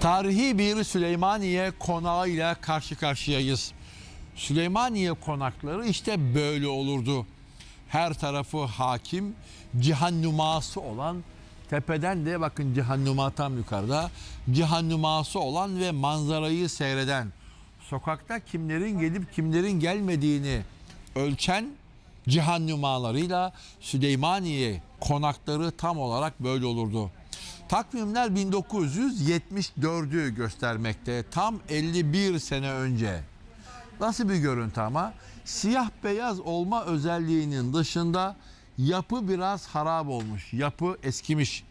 Tarihi bir Süleymaniye konağıyla karşı karşıyayız. Süleymaniye konakları işte böyle olurdu. Her tarafı hakim, cihannuması olan, tepeden de bakın cihannuma tam yukarıda, cihannuması olan ve manzarayı seyreden, sokakta kimlerin gelip kimlerin gelmediğini ölçen cihannumalarıyla Süleymaniye konakları tam olarak böyle olurdu. Takvimler 1974'ü göstermekte. Tam 51 sene önce. Nasıl bir görüntü ama? Siyah beyaz olma özelliğinin dışında yapı biraz harap olmuş. Yapı eskimiş.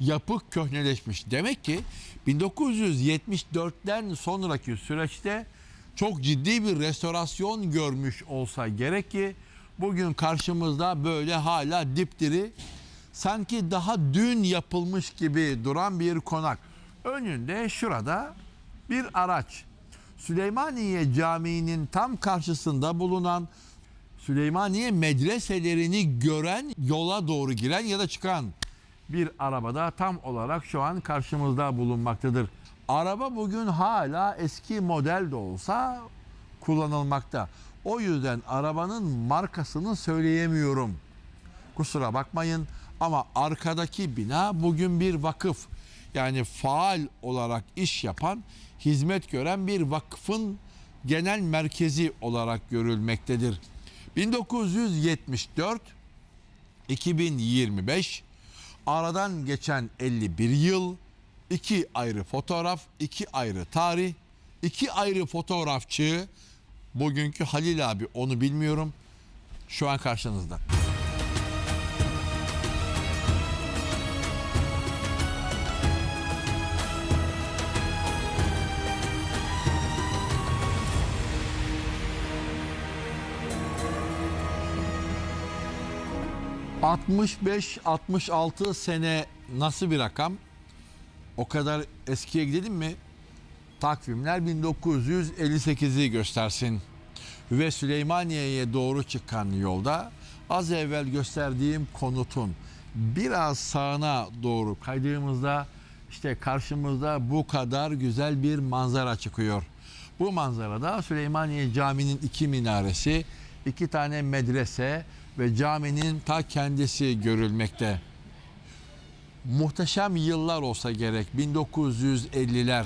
Yapı köhneleşmiş. Demek ki 1974'ten sonraki süreçte çok ciddi bir restorasyon görmüş olsa gerek ki bugün karşımızda böyle hala dipdiri sanki daha dün yapılmış gibi duran bir konak. Önünde şurada bir araç. Süleymaniye Camii'nin tam karşısında bulunan Süleymaniye medreselerini gören yola doğru giren ya da çıkan bir arabada tam olarak şu an karşımızda bulunmaktadır. Araba bugün hala eski model de olsa kullanılmakta. O yüzden arabanın markasını söyleyemiyorum. Kusura bakmayın ama arkadaki bina bugün bir vakıf. Yani faal olarak iş yapan, hizmet gören bir vakfın genel merkezi olarak görülmektedir. 1974 2025 aradan geçen 51 yıl, iki ayrı fotoğraf, iki ayrı tarih, iki ayrı fotoğrafçı. Bugünkü Halil abi onu bilmiyorum. Şu an karşınızda. ...65-66 sene nasıl bir rakam? O kadar eskiye gidelim mi? Takvimler 1958'i göstersin. Ve Süleymaniye'ye doğru çıkan yolda... ...az evvel gösterdiğim konutun... ...biraz sağına doğru kaydığımızda... ...işte karşımızda bu kadar güzel bir manzara çıkıyor. Bu manzarada Süleymaniye Camii'nin iki minaresi... ...iki tane medrese ve caminin ta kendisi görülmekte muhteşem yıllar olsa gerek 1950'ler.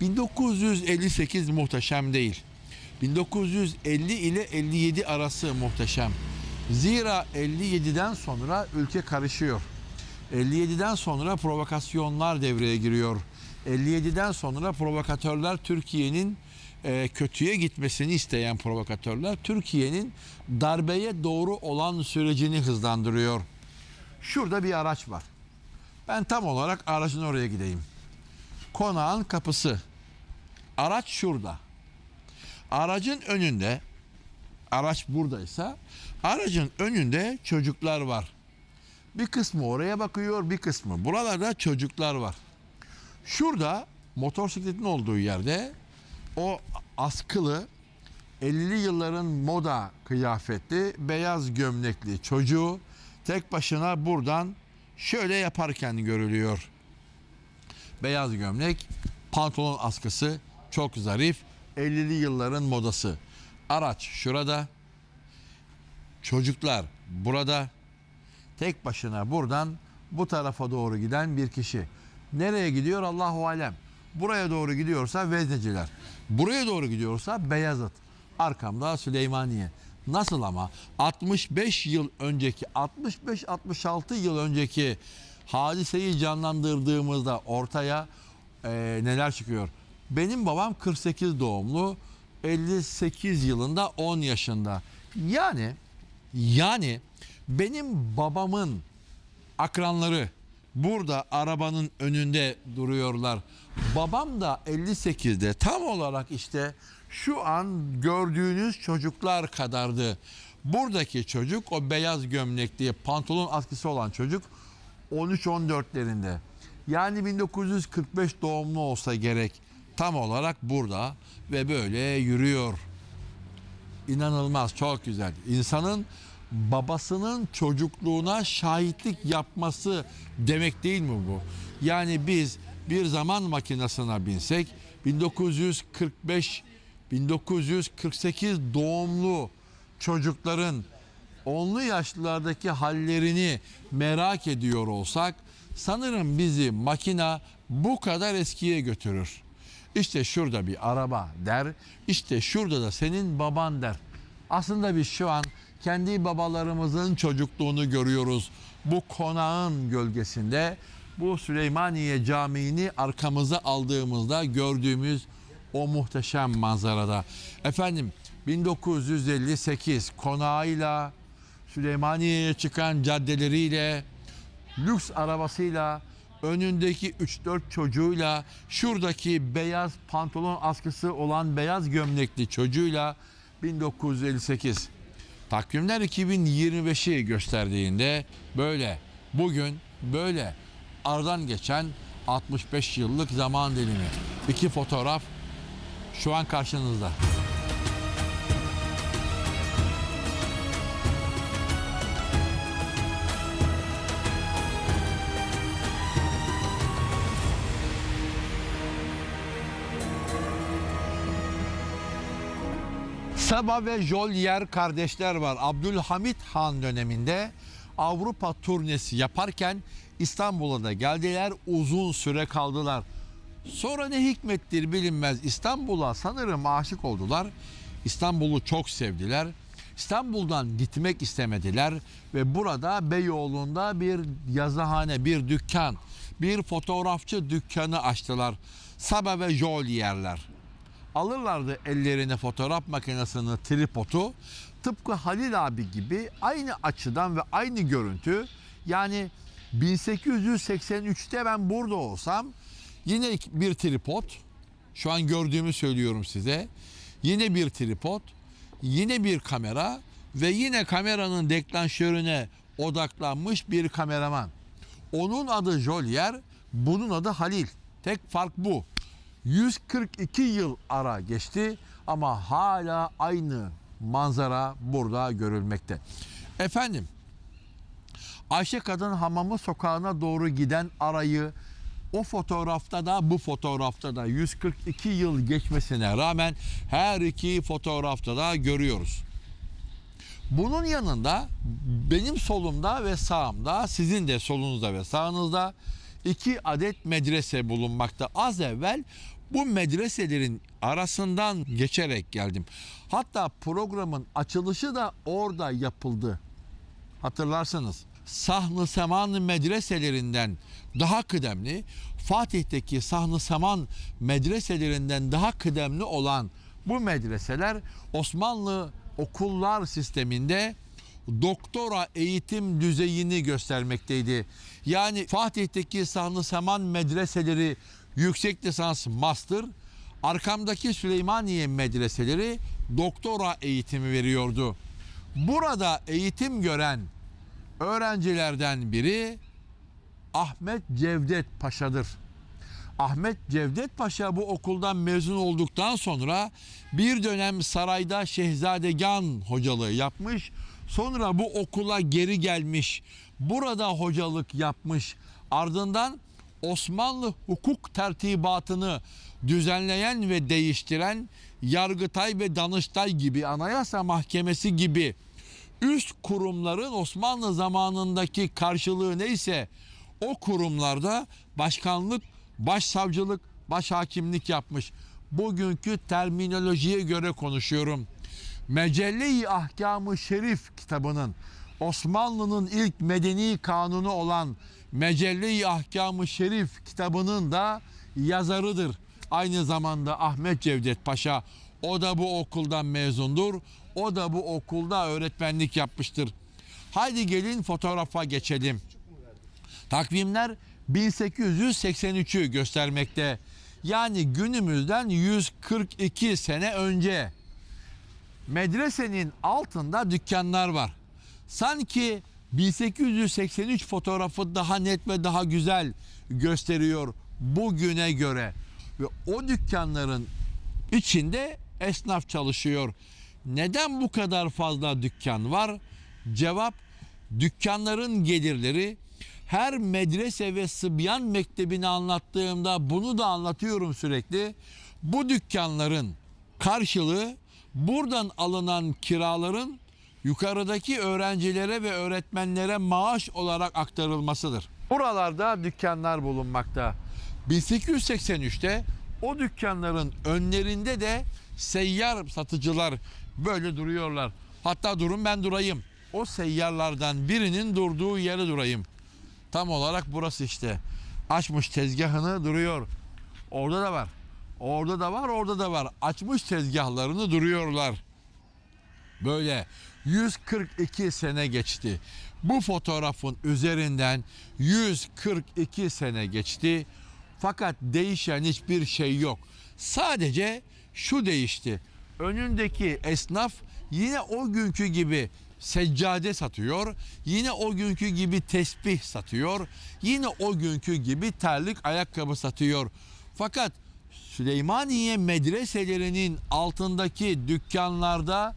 1958 muhteşem değil. 1950 ile 57 arası muhteşem. Zira 57'den sonra ülke karışıyor. 57'den sonra provokasyonlar devreye giriyor. 57'den sonra provokatörler Türkiye'nin e, kötüye gitmesini isteyen provokatörler Türkiye'nin darbeye doğru olan sürecini hızlandırıyor. Şurada bir araç var. Ben tam olarak aracın oraya gideyim. Konağın kapısı. Araç şurada. Aracın önünde araç buradaysa aracın önünde çocuklar var. Bir kısmı oraya bakıyor, bir kısmı buralarda çocuklar var. Şurada motosikletin olduğu yerde o askılı 50'li yılların moda kıyafetli beyaz gömlekli çocuğu tek başına buradan şöyle yaparken görülüyor. Beyaz gömlek, pantolon askısı çok zarif. 50'li yılların modası. Araç şurada. Çocuklar burada. Tek başına buradan bu tarafa doğru giden bir kişi. Nereye gidiyor Allahu alem. Buraya doğru gidiyorsa Vezneciler. Buraya doğru gidiyorsa Beyazıt. Arkamda Süleymaniye. Nasıl ama 65 yıl önceki 65-66 yıl önceki hadiseyi canlandırdığımızda ortaya e, neler çıkıyor? Benim babam 48 doğumlu 58 yılında 10 yaşında. Yani yani benim babamın akranları burada arabanın önünde duruyorlar. Babam da 58'de tam olarak işte şu an gördüğünüz çocuklar kadardı. Buradaki çocuk o beyaz gömlekli pantolon askısı olan çocuk 13-14'lerinde. Yani 1945 doğumlu olsa gerek tam olarak burada ve böyle yürüyor. İnanılmaz çok güzel. İnsanın babasının çocukluğuna şahitlik yapması demek değil mi bu? Yani biz bir zaman makinesine binsek 1945 1948 doğumlu çocukların onlu yaşlılardaki hallerini merak ediyor olsak sanırım bizi makina bu kadar eskiye götürür. İşte şurada bir araba der, işte şurada da senin baban der. Aslında biz şu an kendi babalarımızın çocukluğunu görüyoruz. Bu konağın gölgesinde bu Süleymaniye Camii'ni arkamıza aldığımızda gördüğümüz o muhteşem manzarada. Efendim 1958 konağıyla Süleymaniye'ye çıkan caddeleriyle lüks arabasıyla önündeki 3-4 çocuğuyla şuradaki beyaz pantolon askısı olan beyaz gömlekli çocuğuyla 1958 takvimler 2025'i gösterdiğinde böyle bugün böyle aradan geçen 65 yıllık zaman dilimi iki fotoğraf şu an karşınızda. Saba ve Jolier kardeşler var. Abdülhamit Han döneminde Avrupa turnesi yaparken İstanbul'a da geldiler. Uzun süre kaldılar. Sonra ne hikmettir bilinmez İstanbul'a sanırım aşık oldular. İstanbul'u çok sevdiler. İstanbul'dan gitmek istemediler ve burada Beyoğlu'nda bir yazıhane, bir dükkan, bir fotoğrafçı dükkanı açtılar. Saba ve Jolier'ler alırlardı ellerine fotoğraf makinesini, tripodu. Tıpkı Halil abi gibi aynı açıdan ve aynı görüntü. Yani 1883'te ben burada olsam yine bir tripod. Şu an gördüğümü söylüyorum size. Yine bir tripod, yine bir kamera ve yine kameranın deklanşörüne odaklanmış bir kameraman. Onun adı Jolier, bunun adı Halil. Tek fark bu. 142 yıl ara geçti ama hala aynı manzara burada görülmekte. Efendim Ayşe Kadın Hamamı sokağına doğru giden arayı o fotoğrafta da bu fotoğrafta da 142 yıl geçmesine rağmen her iki fotoğrafta da görüyoruz. Bunun yanında benim solumda ve sağımda, sizin de solunuzda ve sağınızda iki adet medrese bulunmakta. Az evvel bu medreselerin arasından geçerek geldim. Hatta programın açılışı da orada yapıldı. Hatırlarsınız. Sahn-ı Seman medreselerinden daha kıdemli, Fatih'teki Sahn-ı Seman medreselerinden daha kıdemli olan bu medreseler Osmanlı okullar sisteminde doktora eğitim düzeyini göstermekteydi. Yani Fatih'teki Sahn-ı Seman medreseleri yüksek lisans master, arkamdaki Süleymaniye medreseleri doktora eğitimi veriyordu. Burada eğitim gören öğrencilerden biri Ahmet Cevdet Paşa'dır. Ahmet Cevdet Paşa bu okuldan mezun olduktan sonra bir dönem sarayda şehzadegan hocalığı yapmış. Sonra bu okula geri gelmiş. Burada hocalık yapmış. Ardından Osmanlı hukuk tertibatını düzenleyen ve değiştiren Yargıtay ve Danıştay gibi Anayasa Mahkemesi gibi üst kurumların Osmanlı zamanındaki karşılığı neyse o kurumlarda başkanlık, başsavcılık, başhakimlik yapmış. Bugünkü terminolojiye göre konuşuyorum. Mecelle-i Ahkamı Şerif kitabının Osmanlı'nın ilk medeni kanunu olan Mecelle-i Ahkamı Şerif kitabının da yazarıdır. Aynı zamanda Ahmet Cevdet Paşa o da bu okuldan mezundur. O da bu okulda öğretmenlik yapmıştır. Haydi gelin fotoğrafa geçelim. Takvimler 1883'ü göstermekte. Yani günümüzden 142 sene önce. Medresenin altında dükkanlar var. Sanki 1883 fotoğrafı daha net ve daha güzel gösteriyor bugüne göre. Ve o dükkanların içinde esnaf çalışıyor. Neden bu kadar fazla dükkan var? Cevap dükkanların gelirleri her medrese ve sıbyan mektebini anlattığımda bunu da anlatıyorum sürekli. Bu dükkanların karşılığı buradan alınan kiraların yukarıdaki öğrencilere ve öğretmenlere maaş olarak aktarılmasıdır. Buralarda dükkanlar bulunmakta. 1883'te o dükkanların önlerinde de seyyar satıcılar böyle duruyorlar. Hatta durun ben durayım. O seyyarlardan birinin durduğu yere durayım. Tam olarak burası işte. Açmış tezgahını duruyor. Orada da var. Orada da var, orada da var. Açmış tezgahlarını duruyorlar. Böyle 142 sene geçti. Bu fotoğrafın üzerinden 142 sene geçti. Fakat değişen hiçbir şey yok. Sadece şu değişti. Önündeki esnaf yine o günkü gibi seccade satıyor. Yine o günkü gibi tesbih satıyor. Yine o günkü gibi terlik ayakkabı satıyor. Fakat Süleymaniye medreselerinin altındaki dükkanlarda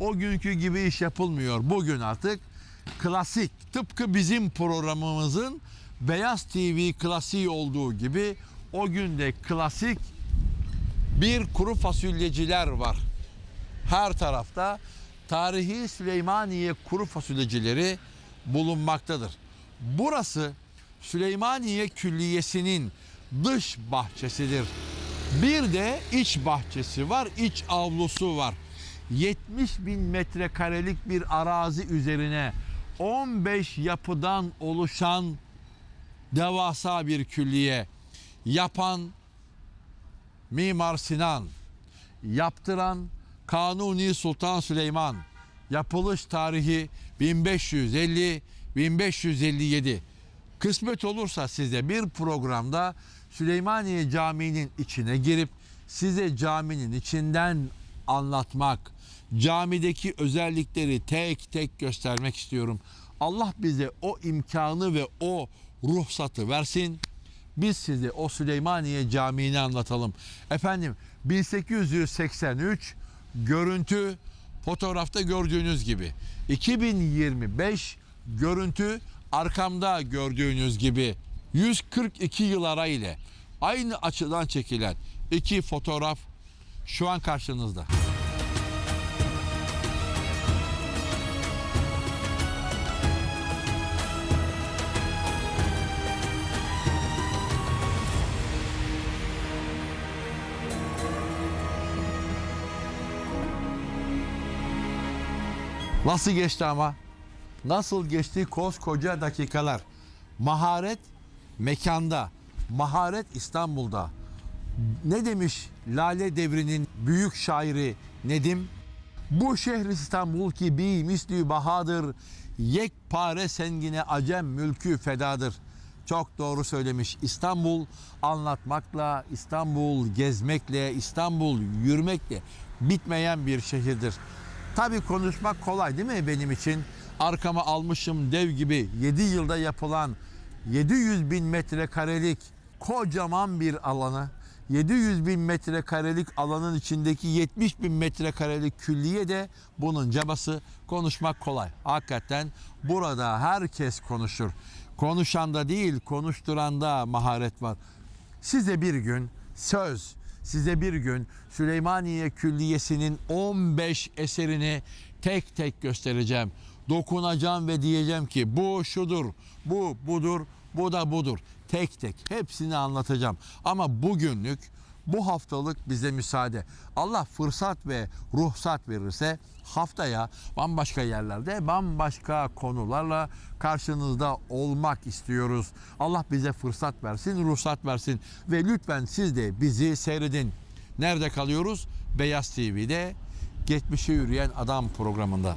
o günkü gibi iş yapılmıyor. Bugün artık klasik tıpkı bizim programımızın Beyaz TV klasiği olduğu gibi o günde klasik bir kuru fasulyeciler var. Her tarafta tarihi Süleymaniye kuru fasulyecileri bulunmaktadır. Burası Süleymaniye Külliyesi'nin dış bahçesidir. Bir de iç bahçesi var, iç avlusu var. 70 bin metrekarelik bir arazi üzerine 15 yapıdan oluşan devasa bir külliye yapan Mimar Sinan, yaptıran Kanuni Sultan Süleyman, yapılış tarihi 1550-1557. Kısmet olursa size bir programda Süleymaniye Camii'nin içine girip size caminin içinden anlatmak, camideki özellikleri tek tek göstermek istiyorum. Allah bize o imkanı ve o ruhsatı versin. Biz size o Süleymaniye Camii'ni anlatalım. Efendim 1883 görüntü fotoğrafta gördüğünüz gibi. 2025 görüntü arkamda gördüğünüz gibi 142 yıl ara ile aynı açıdan çekilen iki fotoğraf şu an karşınızda. Nasıl geçti ama? Nasıl geçti koskoca dakikalar? Maharet mekanda, maharet İstanbul'da. Ne demiş Lale Devri'nin büyük şairi Nedim? Bu şehir İstanbul ki bi mislü bahadır. Yekpare sengine acem mülkü fedadır. Çok doğru söylemiş. İstanbul anlatmakla, İstanbul gezmekle, İstanbul yürümekle bitmeyen bir şehirdir. Tabii konuşmak kolay değil mi benim için? Arkama almışım dev gibi 7 yılda yapılan 700 bin metrekarelik kocaman bir alanı 700 bin metrekarelik alanın içindeki 70 bin metrekarelik külliye de bunun cabası konuşmak kolay. Hakikaten burada herkes konuşur. Konuşanda değil konuşturanda maharet var. Size bir gün söz, size bir gün Süleymaniye Külliyesi'nin 15 eserini tek tek göstereceğim. Dokunacağım ve diyeceğim ki bu şudur, bu budur, bu da budur. Tek tek hepsini anlatacağım. Ama bugünlük bu haftalık bize müsaade. Allah fırsat ve ruhsat verirse haftaya bambaşka yerlerde bambaşka konularla karşınızda olmak istiyoruz. Allah bize fırsat versin, ruhsat versin ve lütfen siz de bizi seyredin. Nerede kalıyoruz? Beyaz TV'de Geçmişe Yürüyen Adam programında.